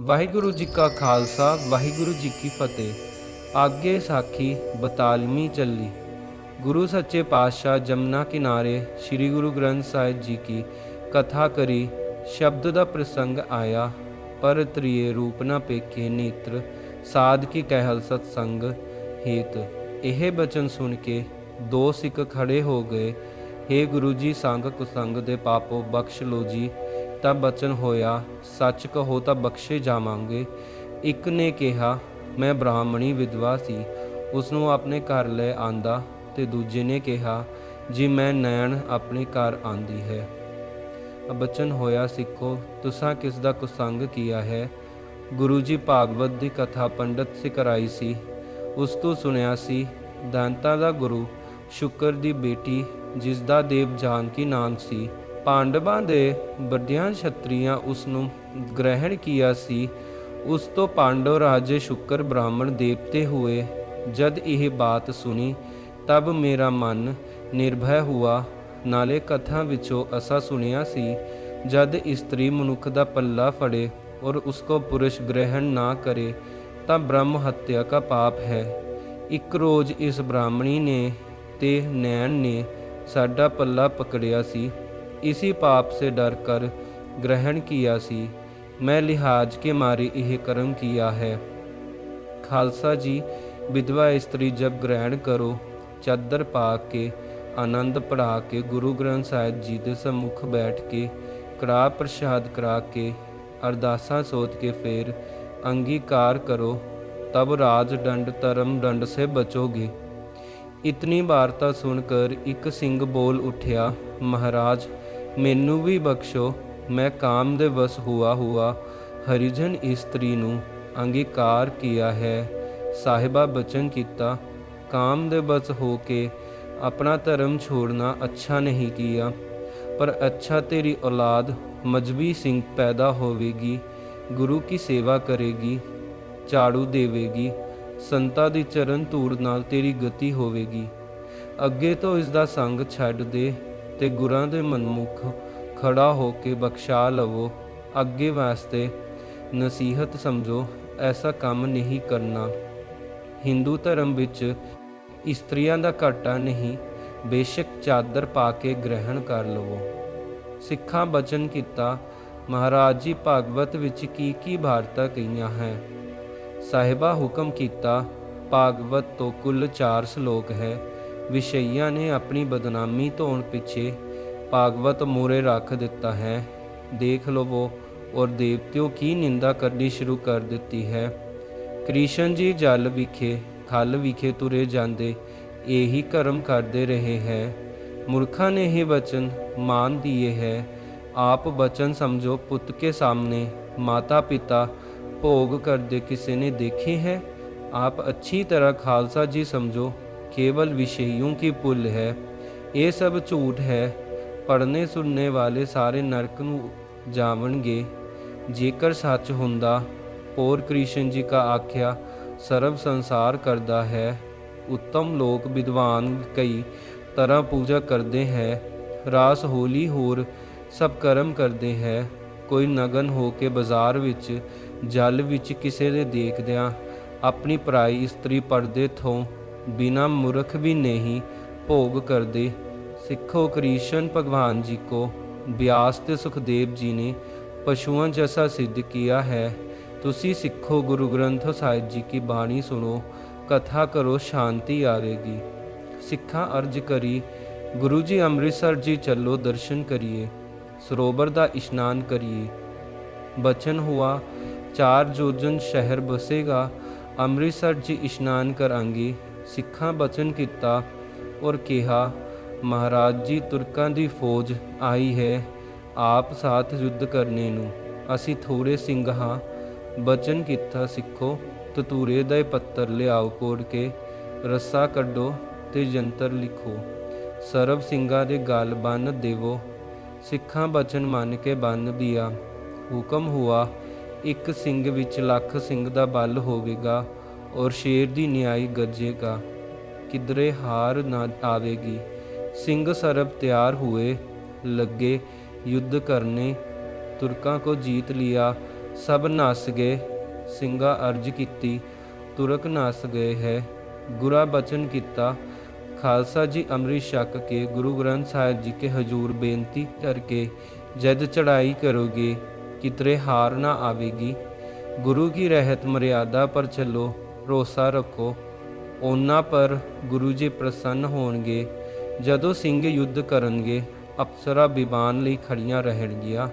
ਵਾਹਿਗੁਰੂ ਜੀ ਕਾ ਖਾਲਸਾ, ਵਾਹਿਗੁਰੂ ਜੀ ਕੀ ਫਤਿਹ। ਆਗੇ ਸਾਖੀ ਬਤਾਲਮੀ ਚੱਲੀ। ਗੁਰੂ ਸੱਚੇ ਪਾਤਸ਼ਾਹ ਜਮਨਾ ਕਿਨਾਰੇ ਸ੍ਰੀ ਗੁਰੂ ਗ੍ਰੰਥ ਸਾਹਿਬ ਜੀ ਕੀ ਕਥਾ ਕਰੀ, ਸ਼ਬਦ ਦਾ ਪ੍ਰਸੰਗ ਆਇਆ, ਪਰ ਤ੍ਰਿਏ ਰੂਪ ਨਾ ਪੇਖੇ ਨੇਤਰ, ਸਾਧ ਕੀ ਕਹਿਲ ਸਤਸੰਗ ਹੇਤ। ਇਹ ਬਚਨ ਸੁਣ ਕੇ ਦੋ ਸਿੱਖ ਖੜੇ ਹੋ ਗਏ। हे ਗੁਰੂ ਜੀ, ਸੰਗ ਕੁਸੰਗ ਦੇ ਪਾਪੋ ਬਖਸ਼ ਲੋ ਜੀ। ਤਾਂ ਬਚਨ ਹੋਇਆ, ਸੱਚ ਕਹੋ ਤਾਂ ਬਖਸ਼ੇ ਜਾਵਾਂਗੇ। ਇੱਕ ਨੇ ਕਿਹਾ, ਮੈਂ ਬ੍ਰਾਹਮਣੀ ਵਿਧਵਾ ਸੀ ਉਸ ਨੂੰ ਆਪਣੇ ਘਰ ਲੈ ਆਂਦਾ। ਤੇ ਦੂਜੇ ਨੇ ਕਿਹਾ, ਜੀ, ਮੈਂ ਨੈਣ ਆਪਣੇ ਘਰ ਆਂਦੀ ਹੈ। ਬਚਨ ਹੋਇਆ, ਸਿੱਖੋ, ਤੁਸਾਂ ਕਿਸ ਦਾ ਕੁਸੰਗ ਕੀਆ ਹੈ? ਗੁਰੂ ਜੀ ਭਾਗਵਤ ਦੀ ਕਥਾ ਪੰਡਤ ਸੇ ਕਰਾਈ ਸੀ। ਉਸ ਤੋਂ ਸੁਣਿਆ ਸੀ, ਦੰਤਾ ਦਾ ਗੁਰੂ, ਸ਼ੁਕਰ ਦੀ ਬੇਟੀ, ਜਿਸ ਦਾ ਦੇਵ ਜਾਨਕੀ ਨਾਮ ਸੀ ਪਾਂਡਵਾਂ ਦੇ ਵੱਡਿਆਂ ਛਤਰੀਆਂ ਉਸ ਨੂੰ ਗ੍ਰਹਿਣ ਕੀਤਾ ਸੀ। ਉਸ ਤੋਂ ਪਾਂਡਵ ਰਾਜੇ ਸ਼ੁਕਰ ਬ੍ਰਾਹਮਣ ਦੇਵਤੇ ਹੋਏ। ਜਦ ਇਹ ਬਾਤ ਸੁਣੀ, ਤਬ ਮੇਰਾ ਮਨ ਨਿਰਭੈ ਹੁਆ। ਨਾਲੇ ਕਥਾ ਵਿੱਚੋਂ ਅਸਾ ਸੁਣਿਆ ਸੀ, ਜਦ ਇਸਤਰੀ ਮਨੁੱਖ ਦਾ ਪੱਲਾ ਫੜੇ ਔਰ ਉਸਕੋ ਪੁਰਸ਼ ਗ੍ਰਹਿਣ ਨਾ ਕਰੇ, ਤਾਂ ਬ੍ਰਹਮ ਹੱਤਿਆ का ਪਾਪ ਹੈ। ਇੱਕ ਰੋਜ਼ ਇਸ ਬ੍ਰਾਹਮਣੀ ਨੇ ਤੇ ਨੈਣ ਨੇ ਸਾਡਾ ਪੱਲਾ ਪਕੜਿਆ ਸੀ। इसी पाप से डर कर ग्रहण किया सी। मैं लिहाज के मारे यह कर्म किया है। खालसा जी, विधवा स्त्री जब ग्रहण करो, चादर पा के, आनंद पढ़ा के, गुरु ग्रंथ साहिब जी के सम्मुख बैठ के करा प्रसाद करा के, अरदासा ਸੋਤ के फिर अंगीकार करो, तब राज दंड, धर्म दंड से बचोगे। इतनी वार्ता सुनकर एक सिंह बोल उठया, महाराज ਮੈਨੂੰ ਵੀ ਬਖਸ਼ੋ, ਮੈਂ ਕਾਮ ਦੇ ਵਸ ਹੁਆ ਹੁਆ। ਹਰੀਜਨ ਇਸਤਰੀ ਨੂੰ ਅੰਗੀਕਾਰ ਕੀਆ ਹੈ। ਸਾਹਿਬਾ ਬਚਨ ਕੀਤਾ, ਕਾਮ ਦੇ ਬਸ ਹੋ ਕੇ ਆਪਣਾ ਧਰਮ ਛੋੜਨਾ ਅੱਛਾ ਨਹੀਂ ਕੀਆ। ਪਰ ਅੱਛਾ ਤੇਰੀ ਔਲਾਦ ਮਜਬੀ ਸਿੰਘ ਪੈਦਾ ਹੋਵੇਗੀ, ਗੁਰੂ ਕੀ ਸੇਵਾ ਕਰੇਗੀ, ਝਾੜੂ ਦੇਵੇਗੀ, ਸੰਤਾ ਦੀ ਚਰਨ ਧੂੜ ਨਾਲ ਤੇਰੀ ਗਤੀ ਹੋਵੇਗੀ। ਅੱਗੇ ਤੋਂ ਇਸ ਦਾ ਸੰਗ ਛੱਡ ਦੇ ਤੇ ਗੁਰਾਂ ਦੇ ਮਨਮੁਖ ਖੜਾ ਹੋ ਕੇ ਬਖਸ਼ਾ ਲਵੋ। ਅੱਗੇ ਵਾਸਤੇ ਨਸੀਹਤ ਸਮਝੋ, ਐਸਾ ਕੰਮ ਨਹੀਂ ਕਰਨਾ। ਹਿੰਦੂ ਧਰਮ ਵਿੱਚ ਇਸਤਰੀਆਂ ਦਾ ਘਾਟਾ ਨਹੀਂ, ਬੇਸ਼ੱਕ ਚਾਦਰ ਪਾ ਕੇ ਗ੍ਰਹਿਣ ਕਰ ਲਵੋ। ਸਿੱਖਾਂ ਬਚਨ ਕੀਤਾ, ਮਹਾਰਾਜ ਜੀ ਭਾਗਵਤ ਵਿੱਚ ਕੀ ਕੀ ਵਾਰਤਾ ਕਹੀਆਂ ਹੈ? ਸਾਹਿਬਾ ਹੁਕਮ ਕੀਤਾ, ਭਾਗਵਤ ਤੋਂ ਕੁੱਲ 4 ਸ਼ਲੋਕ ਹੈ। ਵਿਸ਼ਈਆਂ ਨੇ ਆਪਣੀ ਬਦਨਾਮੀ ਧੋਣ ਪਿੱਛੇ ਭਾਗਵਤ ਮੂਰੇ ਰੱਖ ਦਿੱਤਾ ਹੈ ਦੇਖ ਲਵੋ ਔਰ ਦੇਵਤਿਓ ਕੀ ਨਿੰਦਾ ਕਰਨੀ ਸ਼ੁਰੂ ਕਰ ਦਿੱਤੀ ਹੈ ਕ੍ਰਿਸ਼ਨ ਜੀ ਜਲ ਵਿਖੇ ਖਲ ਵਿਖੇ ਤੁਰੇ ਜਾਂਦੇ ਇਹੀ ਕਰਮ ਕਰਦੇ ਰਹੇ ਹੈ ਮੂਰਖਾਂ ਨੇ ਇਹ ਬਚਨ ਮਾਨ ਦਿਏ ਹੈ ਆਪ ਬਚਨ ਸਮਝੋ ਪੁੱਤ ਕੇ ਸਾਹਮਣੇ ਮਾਤਾ ਪਿਤਾ ਭੋਗ ਕਰਦੇ ਕਿਸੇ ਨੇ ਦੇਖੇ ਹੈ आप अच्छी तरह खालसा जी समझो केवल विषयों की पुल है ये सब झूठ है ਪੜਨੇ ਸੁਣਨੇ ਵਾਲੇ ਸਾਰੇ ਨਰਕ ਨੂੰ ਜਾਵਣਗੇ ਜੇਕਰ ਸੱਚ ਹੁੰਦਾ ਪੌਰ ਕ੍ਰਿਸ਼ਨ ਜੀ ਕਾ ਆਖਿਆ ਸਰਬ ਸੰਸਾਰ ਕਰਦਾ ਹੈ ਉੱਤਮ ਲੋਕ ਵਿਦਵਾਨ ਕਈ ਤਰ੍ਹਾਂ ਪੂਜਾ ਕਰਦੇ ਹੈ ਰਾਸ ਹੋਲੀ ਹੋਰ ਸਭ ਕਰਮ ਕਰਦੇ ਹੈ ਕੋਈ ਨਗਨ ਹੋ ਕੇ ਬਾਜ਼ਾਰ ਵਿੱਚ ਜਲ ਵਿੱਚ ਕਿਸੇ ਦੇ ਦੇਖਦਿਆਂ ਆਪਣੀ ਪਰਾਈ ਇਸਤਰੀ ਪਰਦੇ ਤੋਂ ਬਿਨਾ ਮੁਰਖ ਵੀ ਨਹੀਂ ਭੋਗ ਕਰਦੇ, ਸਿੱਖੋ ਕ੍ਰਿਸ਼ਨ ਭਗਵਾਨ ਜੀ ਕੋ, ਬਿਆਸ ਤੇ ਸੁਖਦੇਵ ਜੀ ਨੇ ਪਸ਼ੂਆਂ ਜੈਸਾ ਸਿੱਧ ਕੀਆ ਹੈ। ਤੁਸੀਂ ਸਿੱਖੋ ਗੁਰੂ ਗ੍ਰੰਥ ਸਾਹਿਬ ਜੀ ਕੀ ਬਾਣੀ ਸੁਣੋ, ਕਥਾ ਕਰੋ, ਸ਼ਾਂਤੀ ਆਵੇਗੀ। ਸਿੱਖਾਂ ਅਰਜ ਕਰੀ, ਗੁਰੂ ਜੀ ਅੰਮ੍ਰਿਤਸਰ ਜੀ ਚੱਲੋ ਦਰਸ਼ਨ ਕਰੀਏ, ਸਰੋਵਰ ਦਾ ਇਸ਼ਨਾਨ ਕਰੀਏ। ਬਚਨ ਹੁਆ, ਚਾਰ ਜੋਜਨ ਸ਼ਹਿਰ ਬਸੇਗਾ ਅੰਮ੍ਰਿਤਸਰ ਜੀ ਇਸ਼ਨਾਨ ਕਰਾਂਗੇ। ਸਿੱਖਾਂ ਬਚਨ ਕੀਤਾ ਔਰ ਕਿਹਾ, ਮਹਾਰਾਜ ਜੀ, ਤੁਰਕਾਂ ਦੀ ਫੌਜ ਆਈ ਹੈ, ਆਪ ਸਾਥ ਯੁੱਧ ਕਰਨੇ ਨੂੰ। ਅਸੀਂ ਥੋੜੇ ਸਿੰਘ ਹਾਂ। ਬਚਨ ਕੀਤਾ ਸਿੱਖੋ, ਤਤੂਰੇ ਦਾ ਪੱਤਰ ਲਿਆਓ ਕੋੜ ਕੇ, ਰੱਸਾ ਕੱਢੋ ਤੇ ਜੰਤਰ ਲਿਖੋ। ਸਰਬ ਸਿੰਘਾਂ ਦੇ ਗਲ ਬੰਨ ਦੇਵੋ। ਸਿੱਖਾਂ ਬਚਨ ਮੰਨ ਕੇ ਬੰਨ ਦਿਆ। ਹੁਕਮ ਹੁਆ, ਇੱਕ ਸਿੰਘ ਵਿੱਚ ਲੱਖ ਸਿੰਘ ਦਾ ਬਲ ਹੋਵੇਗਾ। ਔਰ ਸ਼ੇਰ ਦੀ ਨਿਆਈ ਗਰਜੇਗਾ ਕਿਦਰੇ ਹਾਰ ਨਾ ਆਵੇਗੀ। ਸਿੰਘ ਸਰਬ ਤਿਆਰ ਹੋਏ ਲੱਗੇ, ਯੁੱਧ ਕਰਨੇ ਤੁਰਕਾਂ ਕੋ ਜੀਤ ਲਿਆ। ਸਭ ਨਸ ਗਏ, ਸਿੰਘਾ ਅਰਜ ਕੀਤੀ, ਤੁਰਕ ਨਸ ਗਏ ਹੈ। ਗੁਰਾ ਬਚਨ ਕੀਤਾ, ਖਾਲਸਾ ਜੀ ਅੰਮ੍ਰਿਤ ਛਕ ਕੇ, ਗੁਰੂ ਗ੍ਰੰਥ ਸਾਹਿਬ ਜੀ ਕੇ ਹਜ਼ੂਰ ਬੇਨਤੀ ਕਰਕੇ ਜਦ ਚੜਾਈ ਕਰੋਗੇ ਕਿਤਰੇ ਹਾਰ ਨਾ ਆਵੇਗੀ। ਗੁਰੂ ਕੀ ਰਹਿਤ ਮਰਿਆਦਾ ਪਰ ਚੱਲੋ ਭਰੋਸਾ ਰੱਖੋ। ਉਹਨਾਂ ਪਰ ਗੁਰੂ ਜੀ ਪ੍ਰਸੰਨ ਹੋਣਗੇ। ਜਦੋਂ ਸਿੰਘ ਯੁੱਧ ਕਰਨਗੇ, ਅਪਸਰਾ ਵਿਮਾਨ ਲਈ ਖੜੀਆਂ ਰਹਿਣਗੀਆਂ।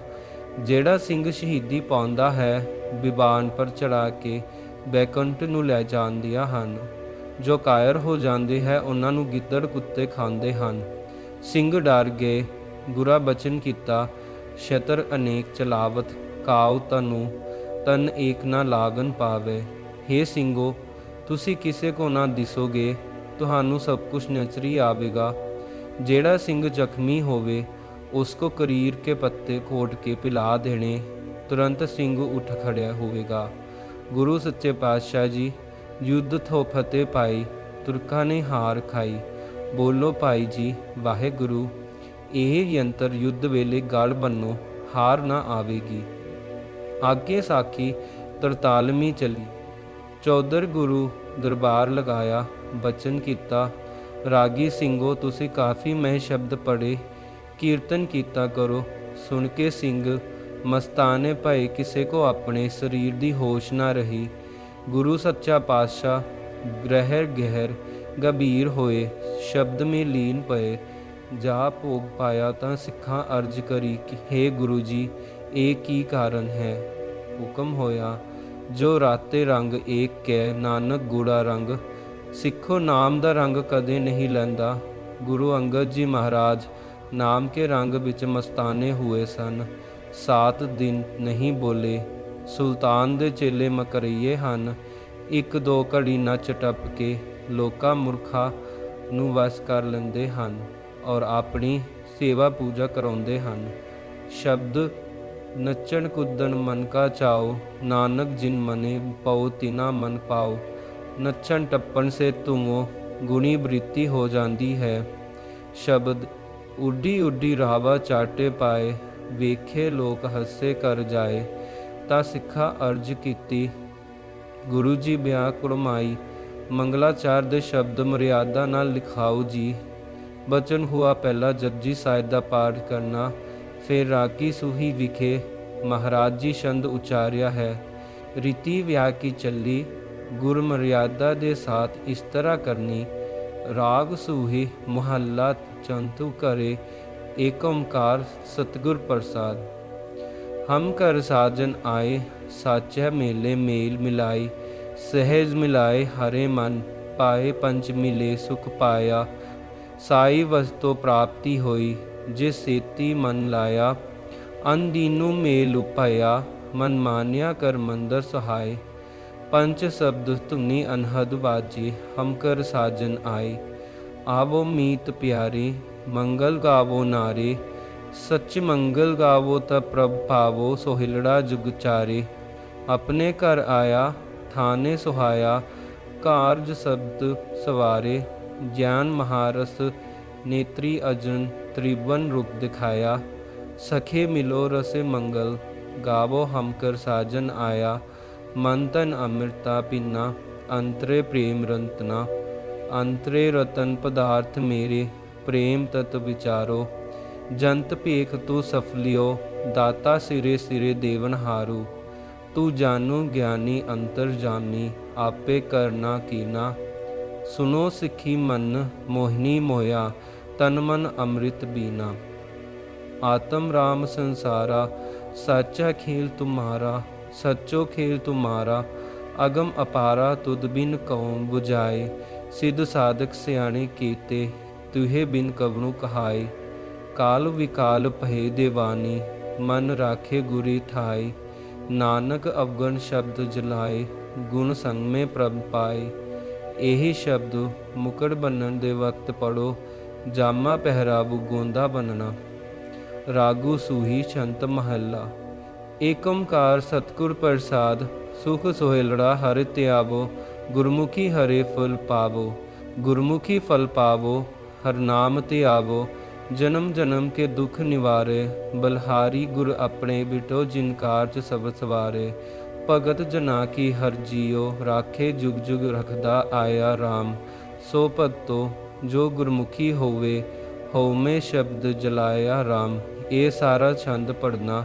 ਜਿਹੜਾ ਸਿੰਘ ਸ਼ਹੀਦੀ ਪਾਉਂਦਾ ਹੈ ਵਿਮਾਨ ਪਰ ਚੜਾ ਕੇ ਬੈਕੰਠ ਨੂੰ ਲੈ ਜਾਂਦੀਆਂ ਹਨ। ਜੋ ਕਾਇਰ ਹੋ ਜਾਂਦੇ ਹੈ, ਉਹਨਾਂ ਨੂੰ ਗਿੱਦੜ ਕੁੱਤੇ ਖਾਂਦੇ ਹਨ। ਸਿੰਘ ਡਰ ਗਏ ਗੁਰਾ ਬਚਨ ਕੀਤਾ। ਸ਼ਤਰ ਅਨੇਕ ਚਲਾਵਤ, ਕਾਉ ਤਨੂ, ਤਨ ਏਕ ਨਾ ਲਾਗਨ ਪਾਵੇ। हे ਸਿੰਘੋ, ਤੁਸੀਂ ਕਿਸੇ ਕੋ ਨਾ ਦਿਸੋਗੇ, ਤੁਹਾਨੂੰ ਸਭ ਕੁਝ ਨਜ਼ਰੀ ਆਵੇਗਾ। ਜਿਹੜਾ ਸਿੰਘ ਜ਼ਖਮੀ ਹੋਵੇ, ਉਸ ਕੋ ਕਰੀਰ ਕੇ ਪੱਤੇ ਕੋਟ ਕੇ ਪਿਲਾ ਦੇਣੇ। ਤੁਰੰਤ ਸਿੰਘ ਉੱਠ ਖੜਿਆ ਹੋਵੇਗਾ। ਗੁਰੂ ਸੱਚੇ ਪਾਤਸ਼ਾਹ ਜੀ, ਯੁੱਧ ਥੋ ਫਤਿਹ ਪਾਈ ਤੁਰਕਾਂ ਨੇ ਹਾਰ ਖਾਈ। ਬੋਲੋ ਭਾਈ ਜੀ, ਵਾਹਿਗੁਰੂ, ਇਹ ਯੰਤਰ ਯੁੱਧ ਵੇਲੇ ਗਲ ਬੰਨੋ, ਹਾਰ ਨਾ ਆਵੇਗੀ। ਅੱਗੇ ਸਾਖੀ 43ਵੀਂ ਚਲੀ। ਚੌਧਰ ਗੁਰੂ ਦਰਬਾਰ ਲਗਾਇਆ, ਬਚਨ ਕੀਤਾ, ਰਾਗੀ ਸਿੰਘੋ, ਤੁਸੀਂ ਕਾਫੀ ਮਹਿ ਸ਼ਬਦ ਪੜੇ ਕੀਰਤਨ ਕੀਤਾ ਕਰੋ। ਸੁਣ ਕੇ ਸਿੰਘ, ਮਸਤਾਨੇ ਭਏ ਕਿਸੇ ਕੋ ਆਪਣੇ ਸਰੀਰ ਦੀ ਹੋਸ਼ ਨਾ ਰਹੀ। ਗੁਰੂ ਸੱਚਾ ਪਾਤਸ਼ਾਹ, ਗ੍ਰਹਿਰ ਗਹਿਰ ਗੰਭੀਰ ਹੋਏ, ਸ਼ਬਦ ਮੇ ਲੀਨ ਪਏ। ਜਾ ਭੋਗ ਪਾਇਆ ਤਾਂ ਸਿੱਖਾਂ ਅਰਜ ਕਰੀ ਕਿ हे ਗੁਰੂ ਜੀ, ਇਹ ਕੀ ਕਾਰਨ ਹੈ? ਹੁਕਮ ਹੋਇਆ। ਜੋ ਰਾਤੇ ਰੰਗ ਏਕ ਹੈ ਨਾਨਕ ਗੂੜਾ ਰੰਗ। ਸਿੱਖੋ ਨਾਮ ਦਾ ਰੰਗ ਕਦੇ ਨਹੀਂ ਲੈਂਦਾ। ਗੁਰੂ ਅੰਗਦ ਜੀ ਮਹਾਰਾਜ ਨਾਮ ਕੇ ਰੰਗ ਵਿੱਚ ਮਸਤਾਨੇ ਹੋਏ ਸਨ। ਸਾਤ ਦਿਨ ਨਹੀਂ ਬੋਲੇ, ਸੁਲਤਾਨ ਦੇ ਚੇਲੇ ਮਕਰਈਏ ਹਨ। ਇੱਕ ਦੋ ਘੜੀ ਨੱਚ ਟੱਪ ਕੇ ਲੋਕਾਂ ਮੁਰਖਾ ਨੂੰ ਵਸ ਕਰ ਲੈਂਦੇ ਹਨ ਔਰ ਆਪਣੀ ਸੇਵਾ ਪੂਜਾ ਕਰਾਉਂਦੇ ਹਨ। ਸ਼ਬਦ ਨੱਚਣ ਕੁੱਦਣ ਮਨ ਕਾ ਚਾਓ, ਨਾਨਕ ਜਿਨ ਮਨੇ ਪਾਉ ਤਿਨਾ ਮਨ ਪਾਓ। ਨੱਚਣ ਟੱਪਣ ਸੇ ਤੁਮੋ ਗੁਣੀ ਬ੍ਰਿਤੀ ਹੋ ਜਾਂਦੀ ਹੈ। ਸ਼ਬਦ, ਉੱਡੀ ਉੱਡੀ ਰਾਵਾ ਚਾਟੇ ਪਾਏ, ਵੇਖੇ ਲੋਕ ਹੱਸੇ ਕਰ ਜਾਏ। ਤਾਂ ਸਿੱਖਾ ਅਰਜ ਕੀਤੀ, ਗੁਰੂ ਜੀ ਬਿਆ ਕੁੜਮਾਈ ਮੰਗਲਾਚਾਰ ਦੇ ਸ਼ਬਦ ਮਰਿਆਦਾ ਨਾਲ ਲਿਖਾਓ ਜੀ। ਬਚਨ ਹੁਆ ਪਹਿਲਾ ਜਪਜੀ ਸਾਹਿਬ ਦਾ ਪਾਠ ਕਰਨਾ। ਫਿਰ ਰਾਗੀ ਸੂਹੀ ਵਿਖੇ ਮਹਾਰਾਜ ਜੀ ਛੰਦ ਉਚਾਰਿਆ ਹੈ। ਰੀਤੀ ਵਿਆਹ ਕੀ ਚੱਲੀ ਗੁਰ ਮਰਿਆਦਾ ਦੇ ਸਾਥ ਇਸ ਤਰ੍ਹਾਂ ਕਰਨੀ। ਰਾਗ ਸੂਹੀ ਮੁਹੱਲਾ ਚੰਤੂ ਕਰੇ, ਏਕ ਓੰਕਾਰ ਸਤਿਗੁਰ ਪ੍ਰਸਾਦ। ਹਮ ਕਰ ਸਾਜਨ ਆਏ ਸਾਚੈ ਮੇਲੇ ਮੇਲ ਮਿਲਾਈ। ਸਹਿਜ ਮਿਲਾਏ ਹਰੇ ਮਨ, ਪਾਏ ਪੰਚ ਮਿਲੇ ਸੁਖ ਪਾਇਆ। ਸਾਈ ਵਸਤੋ ਪ੍ਰਾਪਤੀ ਹੋਈ ਜਿਸ ਸੇਤੀ ਮਨ ਲਾਇਆ ਅਨਦੀਨੂ ਮੇਲ ਉਪਾਇਆ, ਮਨ ਮਾਨਿਆ ਕਰ ਮੰਦਰ ਸਹਾਈ ਪੰਚ ਸ਼ਬਦ ਧੁਨੀ ਅਨਹਦ ਵਾਜੇ, ਹਮ ਕਰ ਸਾਜਨ ਆਏ। ਆਵੋ ਮੀਤ ਪਿਆਰੇ, ਮੰਗਲ ਗਾਵੋ ਨਾਰੇ। ਸੱਚ ਮੰਗਲ ਗਾਵੋ ਤਾ ਪ੍ਰਭ ਪਾਵੋ ਸੋਹਿਲੜਾ ਜੁਗ ਚਾਰੇ। ਆਪਣੇ ਘਰ ਆਇਆ, ਥਾਨੇ ਸੁਹਾਇਆ, ਕਾਰਜ ਸ਼ਬਦ ਸਵਾਰੇ। ਗਿਆਨ ਮਹਾਰਸ, ਨੇਤਰੀ ਅਜਨ ਤ੍ਰਿਵਨ ਰੂਪ ਦਿਖਾਇਆ, ਸਖੇ ਮਿਲੋ ਰਸੇ ਮੰਗਲ, ਗਾਵੋ ਹਮ ਕਰ ਸਾਜਨ ਆਇਆ, ਮਨ ਤਨ ਅੰਮ੍ਰਿਤਾ ਪਿੰਨਾ, ਅੰਤਰੇ ਪ੍ਰੇਮ ਰੰਤਨਾ, ਅੰਤਰੇ ਰਤਨ ਪਦਾਰਥ ਮੇਰੇ, ਪ੍ਰੇਮ ਤਤ ਵਿਚਾਰੋ, ਜੰਤ ਭੇਖ ਤੂੰ ਸਫਲਿਓ ਦਾਤਾ ਸਿਰੇ ਸਿਰੇ ਦੇਵਨ ਹਾਰੂ, ਤੂੰ ਜਾਨੂ ਗਿਆਨੀ ਅੰਤਰ ਜਾਮੀ ਆਪੇ ਕਰਨਾ ਕੀਨਾ ਸੁਨੋ ਸਿੱਖੀ ਮਨ ਮੋਹਿਨੀ ਮੋਇਆ ਤਨ ਮਨ ਅੰਮ੍ਰਿਤ ਬੀਨਾ। ਆਤਮ ਰਾਮ ਸੰਸਾਰਾ, ਸੱਚਾ ਖੇਲ ਤੁਮਾਰਾ, ਸੱਚੋ ਖੇਲ ਤੁਮਾਰਾ, ਅਗਮ ਅਪਾਰਾ ਤੁਧ ਬਿਨ ਕਉਮ 부ਝਾਏ ਸਿਧ ਸਾਧਕ ਸਿਆਣੇ ਕੀਤੇ, ਤੁਹੇ ਬਿਨ ਕਵਣੂ ਕਹਾਏ। ਕਾਲ ਵਿਕਾਲ ਪਹਿ ਦੇਵਾਨੀ, ਮਨ ਰਾਖੇ ਗੁਰੀ ਥਾਈ ਨਾਨਕ ਅਵਗਣ ਸ਼ਬਦ ਜਲਾਏ, ਗੁਣ ਸੰਗ ਮੇ ਪ੍ਰਭ ਪਾਏ। ਇਹੀ ਸ਼ਬਦ ਮੁਕੜ ਬੰਨਣ ਦੇ ਵਕਤ ਪੜੋ ਜਾਮਾ ਪਹਿਰਾਵੂ ਗੋਂਦਾ ਬੰਨਣਾ, ਰਾਗੂ ਸੂਹੀ ਛੰਤ ਮਹੱਲਾ। ਏਕ ਓੰਕਾਰ ਸਤਿਗੁਰ ਪ੍ਰਸਾਦ, ਸੁਖ ਸੋਹਿਲੜਾ ਹਰਿ ਧਿਆਵੋ, ਗੁਰਮੁਖੀ ਹਰੇ ਫਲ ਪਾਵੋ, ਗੁਰਮੁਖੀ ਫਲ ਪਾਵੋ, ਹਰ ਨਾਮ ਧਿਆਵੋ। ਜਨਮ ਜਨਮ ਕੇ ਦੁਖ ਨਿਵਾਰੇ, ਬਲਹਾਰੀ ਗੁਰ ਆਪਣੇ ਬਿਟੋ ਜਿਨਕਾਰ ਚ ਸਭ ਸਵਾਰੇ। ਭਗਤ ਜਨਾ ਕੀ ਹਰ ਜੀਓ, ਰਾਖੇ ਜੁਗ ਜੁਗ ਰਖਦਾ ਆਇਆ RAM ਸੋ ਭਗਤੋ ਜੋ ਗੁਰਮੁਖੀ ਹੋਵੇ, ਹਉਮੈ ਸ਼ਬਦ ਜਲਾਇਆ RAM ਇਹ ਸਾਰਾ ਛੰਦ ਪੜਨਾ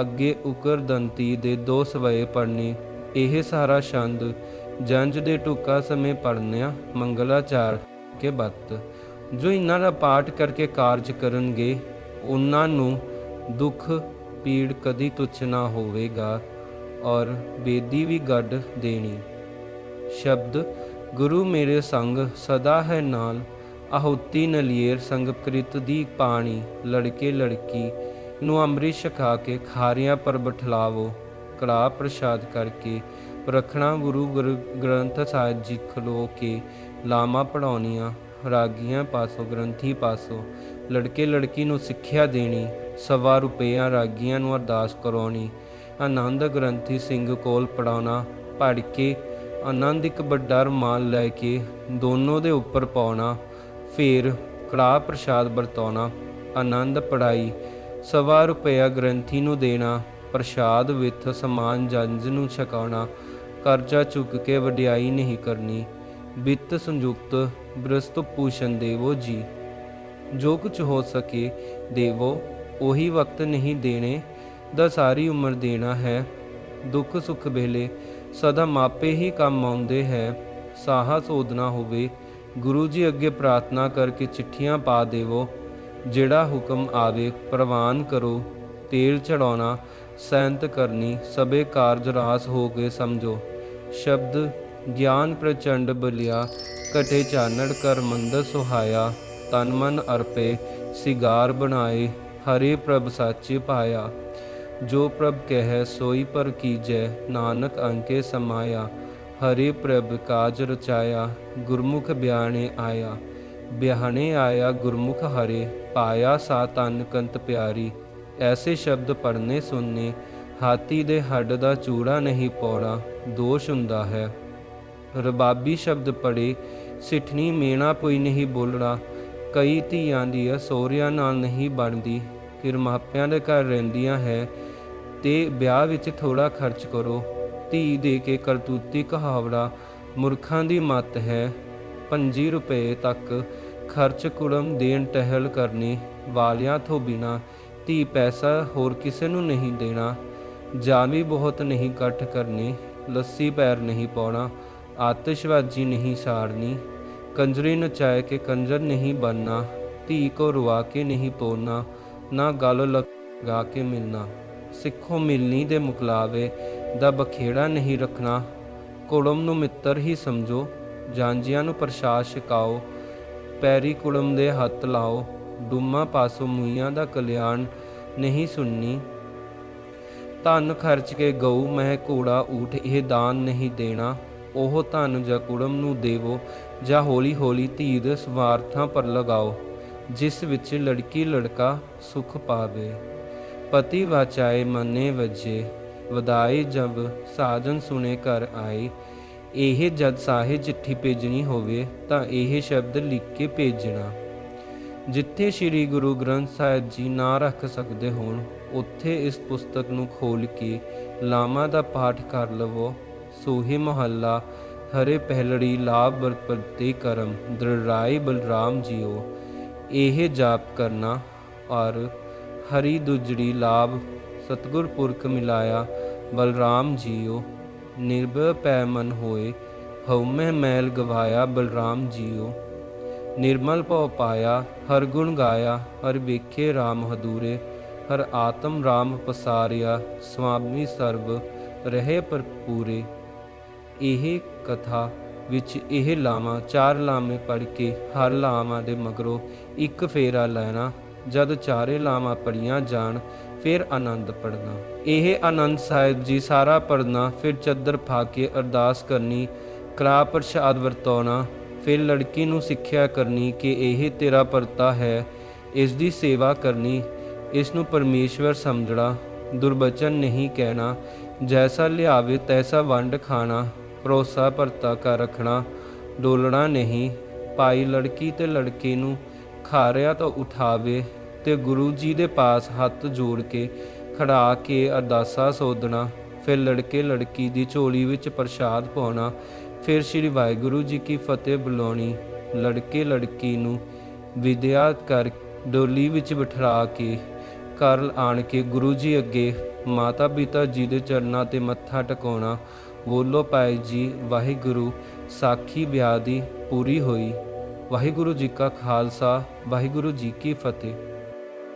ਅੱਗੇ ਉਕਰ ਦੰਤੀ ਦੇ ਦੋ ਸਵਏ ਪੜਨੀ ਇਹ ਸਾਰਾ ਛੰਦ ਜੰਜ ਦੇ ਟੁਕਾ ਸਮੇਂ ਪੜਨਿਆ ਮੰਗਲਾਚਾਰ ਕੇ ਬੱਤ। ਜੋ ਇਹਨਾਂ ਦਾ ਪਾਠ ਕਰਕੇ ਕਾਰਜ ਕਰਨਗੇ ਉਹਨਾਂ ਨੂੰ ਦੁੱਖ ਪੀੜ ਕਦੀ ਤੁੱਛ ਨਾ ਹੋਵੇਗਾ ਔਰ ਬੇਦੀ ਵੀ ਗੱਡ ਦੇਣੀ। ਸ਼ਬਦ ਗੁਰੂ ਮੇਰੇ ਸੰਗ ਸਦਾ ਹੈ ਨਾਲ। ਆਹੁਤੀ ਨਲੀਏਰ ਸੰਗ ਕ੍ਰਿਤ ਦੀ ਪਾਣੀ ਲੜਕੇ ਲੜਕੀ ਨੂੰ ਅੰਮ੍ਰਿਤ ਛਕਾ ਕੇ ਖਾਰਿਆਂ ਪਰ ਬਠਲਾਵੋ। ਕੜਾ ਪ੍ਰਸ਼ਾਦ ਕਰਕੇ ਰਖਣਾ ਗੁਰੂ ਗੁਰ ਗ੍ਰੰਥ ਸਾਹਿਬ ਜੀ ਖਲੋ ਕੇ ਲਾਮਾ ਪੜਾਉਣੀਆਂ ਰਾਗੀਆਂ ਪਾਸੋਂ, ਗ੍ਰੰਥੀ ਪਾਸੋਂ, ਲੜਕੇ ਲੜਕੀ ਨੂੰ ਸਿੱਖਿਆ ਦੇਣੀ, ਸਵਾ ਰੁਪਈਆ ਰਾਗੀਆਂ ਨੂੰ ਅਰਦਾਸ ਕਰਾਉਣੀ, ਆਨੰਦ ਗ੍ਰੰਥੀ ਸਿੰਘ ਕੋਲ ਪੜਾਉਣਾ ਪੜ ਕੇ ਆਨੰਦ ਇੱਕ ਵੱਡਾ ਰੁਮਾਲ ਲੈ ਕੇ ਦੋਨੋਂ ਦੇ ਉੱਪਰ ਪਾਉਣਾ, ਫਿਰ ਕੜਾ ਪ੍ਰਸ਼ਾਦ ਵਰਤਾਉਣਾ, ਆਨੰਦ ਪੜਾਈ ਸਵਾ ਰੁਪਇਆ ਗ੍ਰੰਥੀ ਨੂੰ ਦੇਣਾ, ਪ੍ਰਸ਼ਾਦ ਵਿੱਚ ਸਮਾਨ ਜੰਜ ਨੂੰ ਛਕਾਉਣਾ, ਕਰਜ਼ਾ ਚੁੱਕ ਕੇ ਵਡਿਆਈ ਨਹੀਂ ਕਰਨੀ, ਵਿੱਤ ਸੰਯੁਕਤ ਬ੍ਰਸਤ ਪੂਸ਼ਨ ਦੇਵੋ ਜੀ। ਜੋ ਕੁਝ ਹੋ ਸਕੇ ਦੇਵੋ, ਉਹੀ ਵਕਤ ਨਹੀਂ ਦੇਣੇ, ਦਾ ਸਾਰੀ ਉਮਰ ਦੇਣਾ ਹੈ, ਦੁੱਖ ਸੁੱਖ ਵੇਲੇ ਸਦਾ ਮਾਪੇ ਹੀ ਕੰਮ ਆਉਂਦੇ ਹੈ, ਸਾਹਸ ਸੋਧਣਾ ਹੋਵੇ। ਗੁਰੂ ਜੀ ਅੱਗੇ ਪ੍ਰਾਰਥਨਾ ਕਰਕੇ ਚਿੱਠੀਆਂ ਪਾ ਦੇਵੋ। ਜਿਹੜਾ ਹੁਕਮ ਆਵੇ, ਪ੍ਰਵਾਨ ਕਰੋ। ਤੇਲ ਚੜਾਉਣਾ ਸੈਂਤ ਕਰਨੀ, ਸਭੇ ਕਾਰਜ ਰਾਸ ਹੋ ਕੇ ਸਮਝੋ। ਸ਼ਬਦ, ਗਿਆਨ ਪ੍ਰਚੰਡ ਬਲਿਆ ਕਟੇ ਚਾਨੜ ਕਰ ਮੰਦ ਸੁਹਾਇਆ। ਤਨ ਮਨ ਅਰਪੇ, ਸਿਗਾਰ ਬਣਾਏ, ਹਰੇ ਪ੍ਰਭ ਸਾਚੇ ਪਾਇਆ। ਜੋ ਪ੍ਰਭ ਕਹਿ, ਸੋਈ ਪਰ ਕੀਜੈ, ਨਾਨਕ ਅੰਕੇ ਸਮਾਇਆ। ਹਰੇ ਪ੍ਰਭ ਕਾਜ ਰਚਾਇਆ, ਗੁਰਮੁਖ ਬਿਆਣੇ ਆਇਆ। ਬਿਆਣੇ ਆਇਆ ਗੁਰਮੁਖ ਹਰੇ, ਪਾਇਆ ਸਾ ਤਨ ਕੰਤ ਪਿਆਰੀ। ਐਸੇ ਸ਼ਬਦ ਪੜਨੇ ਸੁਣਨੇ, ਹਾਥੀ ਦੇ ਹੱਡ ਦਾ ਚੂੜਾ ਨਹੀਂ ਪੌੜਾ, ਦੋਸ਼ ਹੁੰਦਾ ਹੈ। ਰਬਾਬੀ ਸ਼ਬਦ ਪੜੇ ਸਿੱਠਣੀ ਮੇਣਾ ਕੋਈ ਨਹੀਂ ਬੋਲਣਾ। ਕਈ ਧੀਆਂ ਦੀ ਸੋਹਰਿਆਂ ਨਾਲ ਨਹੀਂ ਬਣਦੀ, ਫਿਰ ਮਾਪਿਆਂ ਦੇ ਘਰ ਰਹਿੰਦੀਆਂ ਹੈ ਤੇ ਵਿਆਹ ਵਿੱਚ ਥੋੜਾ ਖਰਚ ਕਰੋ। ਧੀ ਦੇ ਕੇ ਕਰਤੂਤੀ ਕਹਾਵੜਾ, ਮੂਰਖਾਂ ਦੀ ਮੱਤ ਹੈ 5 ਰੁਪਏ ਤੱਕ ਖਰਚ ਕੁੜਮ ਦੇਣ ਟਹਿਲ ਕਰਨੀ, ਵਾਲਿਆਂ ਤੋਂ ਬਿਨਾ ਧੀ ਪੈਸਾ ਹੋਰ ਕਿਸੇ ਨੂੰ ਨਹੀਂ ਦੇਣਾ। ਜਾਮੀ ਬਹੁਤ ਨਹੀਂ ਇਕੱਠ ਕਰਨੀ, ਲੱਸੀ ਪੈਰ ਨਹੀਂ ਪਾਉਣਾ, ਆਤਿਸ਼ਬਾਜ਼ੀ ਨਹੀਂ ਸਾੜਨੀ, ਕੰਜਰੀ ਨਚਾਏ ਕੇ ਕੰਜਰ ਨਹੀਂ ਬਣਨਾ ਧੀ ਕੋ ਰੁਆ ਕੇ ਨਹੀਂ ਪੋਣਾ ਨਾ ਗੱਲ ਲਗਾ ਕੇ ਮਿਲਣਾ। ਸਿੱਖੋ ਮਿਲਣੀ ਦੇ ਮੁਕਲਾਵੇ ਦਾ ਬਖੇੜਾ ਨਹੀਂ ਰੱਖਣਾ। ਕੁੜਮ ਨੂੰ ਮਿੱਤਰ ਹੀ ਸਮਝੋ ਜਾਂਜੀਆਂ ਨੂੰ ਪ੍ਰਸ਼ਾਦ ਛਕਾਓ, ਪੈਰੀ ਕੁੜਮ ਦੇ ਹੱਥ ਲਾਓ, ਡੁੰਮਾ ਪਾਸੋਂ ਮੂਈਆਂ ਦਾ ਕਲਿਆਣ ਨਹੀਂ ਸੁਣਨੀ। ਧਨ ਖਰਚ ਕੇ ਗਊ ਮਹਿ ਘੋੜਾ ਊਠ, ਇਹ ਦਾਨ ਨਹੀਂ ਦੇਣਾ। ਉਹ ਧਨ ਜਾਂ ਕੁੜਮ ਨੂੰ ਦੇਵੋ, ਜਾਂ ਹੌਲੀ ਹੌਲੀ ਧੀ ਦੇ ਸਵਾਰਥਾਂ ਪਰ ਲਗਾਓ, ਜਿਸ ਵਿੱਚ ਲੜਕੀ ਲੜਕਾ ਸੁਖ ਪਾਵੇ। ਪਤੀ ਵਾਚਾਏ ਮਨੇ ਵਜੇ ਵਧਾਈ ਜਬ ਸਾਜਨ ਸੁਨੇ ਘਰ ਆਏ। ਇਹ ਜਦ ਸਾਹੇ ਚਿੱਠੀ ਭੇਜਣੀ ਹੋਵੇ ਤਾਂ ਇਹ ਸ਼ਬਦ ਲਿਖ ਕੇ ਭੇਜਣਾ। ਜਿੱਥੇ ਸ੍ਰੀ ਗੁਰੂ ਗ੍ਰੰਥ ਸਾਹਿਬ ਜੀ ਨਾ ਰੱਖ ਸਕਦੇ ਹੋਣ, ਉੱਥੇ ਇਸ ਪੁਸਤਕ ਨੂੰ ਖੋਲ ਕੇ ਲਾਮਾ ਦਾ ਪਾਠ ਕਰ ਲਵੋ। ਸੋਹੇ ਮਹੱਲਾ, ਹਰੇ ਪਹਿਲੜੀ ਲਾਭ ਬਰਪਤੇ ਕਰਮ ਦ੍ਰਿੜਾਈ ਬਲਰਾਮ ਜੀਓ। ਇਹ ਜਾਪ ਕਰਨਾ ਔਰ ਹਰੀ ਦੁਜੜੀ ਲਾਭ ਸਤਗੁਰ ਪੁਰਖ ਮਿਲਾਇਆ, ਬਲਰਾਮ ਜੀਓ, ਨਿਰਭੈ ਪੈ ਮਨ ਹੋਏ, ਹਉਮੈ ਮੈਲ ਗਵਾਇਆ, ਬਲਰਾਮ ਜੀਓ। ਨਿਰਮਲ ਭਉ ਪਾਇਆ, ਹਰ ਗੁਣ ਗਾਇਆ, ਹਰ ਵੇਖੇ RAM ਹਦੂਰੇ, ਹਰ ਆਤਮ RAM ਪਸਾਰਿਆ ਸੁਆਮੀ ਸਰਬ ਰਹੇ ਪਰਪੂਰੇ ਇਹ ਕਥਾ ਵਿੱਚ ਇਹ ਲਾਵਾਂ, ਚਾਰ ਲਾਮੇ ਪੜ ਕੇ, ਹਰ ਲਾਵਾਂ ਦੇ ਮਗਰੋਂ ਇੱਕ ਫੇਰਾ ਲੈਣਾ ਜਦ ਚਾਰੇ ਲਾਵਾਂ ਪੜੀਆਂ ਜਾਣ, ਫਿਰ ਆਨੰਦ ਪੜਨਾ ਇਹ ਆਨੰਦ ਸਾਹਿਬ ਜੀ ਸਾਰਾ ਪੜਨਾ ਫਿਰ ਚੱਦਰ ਫਾ ਕੇ ਅਰਦਾਸ ਕਰਨੀ ਕਲਾ ਪ੍ਰਸ਼ਾਦ ਵਰਤਾਉਣਾ ਫਿਰ ਲੜਕੀ ਨੂੰ ਸਿੱਖਿਆ ਕਰਨੀ ਕਿ ਇਹ ਤੇਰਾ ਪਰਤਾ ਹੈ, ਇਸ ਦੀ ਸੇਵਾ ਕਰਨੀ, ਇਸ ਨੂੰ ਪਰਮੇਸ਼ਵਰ ਸਮਝਣਾ ਦੁਰਬਚਨ ਨਹੀਂ ਕਹਿਣਾ, ਜੈਸਾ ਲਿਆਵੇ ਤੈਸਾ ਵੰਡ ਖਾਣਾ, ਭਰੋਸਾ ਭਰਤਾ ਕਰ ਰੱਖਣਾ, ਡੋਲਣਾ ਨਹੀਂ ਪਾਈ ਲੜਕੀ ਤੇ ਲੜਕੇ ਨੂੰ ਖਾਰਿਆ ਤੋਂ ਉਠਾਵੇ ਤੇ ਗੁਰੂ ਜੀ ਦੇ ਪਾਸ ਹੱਥ ਜੋੜ ਕੇ ਖੜਾ ਕੇ ਅਰਦਾਸਾ ਸੋਧਣਾ, ਫਿਰ ਲੜਕੇ ਲੜਕੀ ਦੀ ਝੋਲੀ ਵਿੱਚ ਪ੍ਰਸ਼ਾਦ ਪਾਉਣਾ, ਫਿਰ ਸ੍ਰੀ ਵਾਹਿਗੁਰੂ ਜੀ ਕੀ ਫਤਿਹ ਬੁਲਾਉਣੀ, ਲੜਕੇ ਲੜਕੀ ਨੂੰ ਵਿਦਿਆ ਕਰ ਡੋਲੀ ਵਿੱਚ ਬਿਠਾ ਕੇ ਘਰ ਆਣ ਕੇ ਗੁਰੂ ਜੀ ਅੱਗੇ ਮਾਤਾ ਪਿਤਾ ਜੀ ਦੇ ਚਰਨਾਂ ਤੇ ਮੱਥਾ ਟਿਕਾਉਣਾ, ਬੋਲੋ ਪਾਈ ਜੀ, ਵਾਹਿਗੁਰੂ, ਸਾਖੀ ਵਿਆਹ ਦੀ ਪੂਰੀ ਹੋਈ। ਵਾਹਿਗੁਰੂ ਜੀ ਕਾ ਖਾਲਸਾ, ਵਾਹਿਗੁਰੂ ਜੀ ਕੀ ਫਤਿਹ।